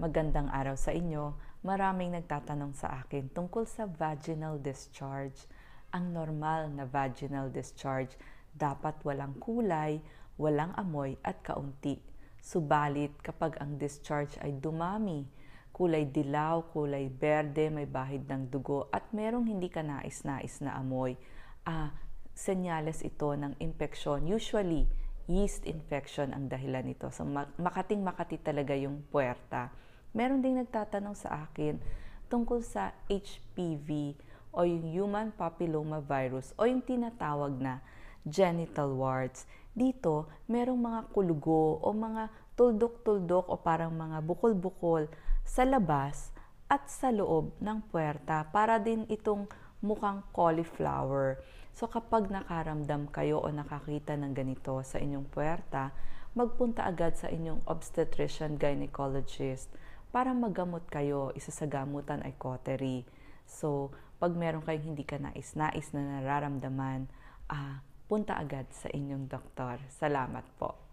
Magandang araw sa inyo. Maraming nagtatanong sa akin tungkol sa vaginal discharge. Ang normal na vaginal discharge dapat walang kulay, walang amoy at kaunti. Subalit kapag ang discharge ay dumami, kulay dilaw, kulay berde, may bahid ng dugo at merong hindi ka nais-nais na amoy, ah, senyales ito ng infeksyon. Usually, yeast infection ang dahilan nito. So, makating makati talaga yung puwerta. Meron ding nagtatanong sa akin tungkol sa HPV o yung human papilloma virus o yung tinatawag na genital warts. Dito, merong mga kulugo o mga tuldok-tuldok o parang mga bukol-bukol sa labas at sa loob ng puwerta para din itong mukhang cauliflower. So kapag nakaramdam kayo o nakakita ng ganito sa inyong puwerta, magpunta agad sa inyong obstetrician gynecologist para magamot kayo. Isa sa gamutan ay cautery. So, pag meron kayong hindi ka nais-nais na nararamdaman, ah, punta agad sa inyong doktor. Salamat po.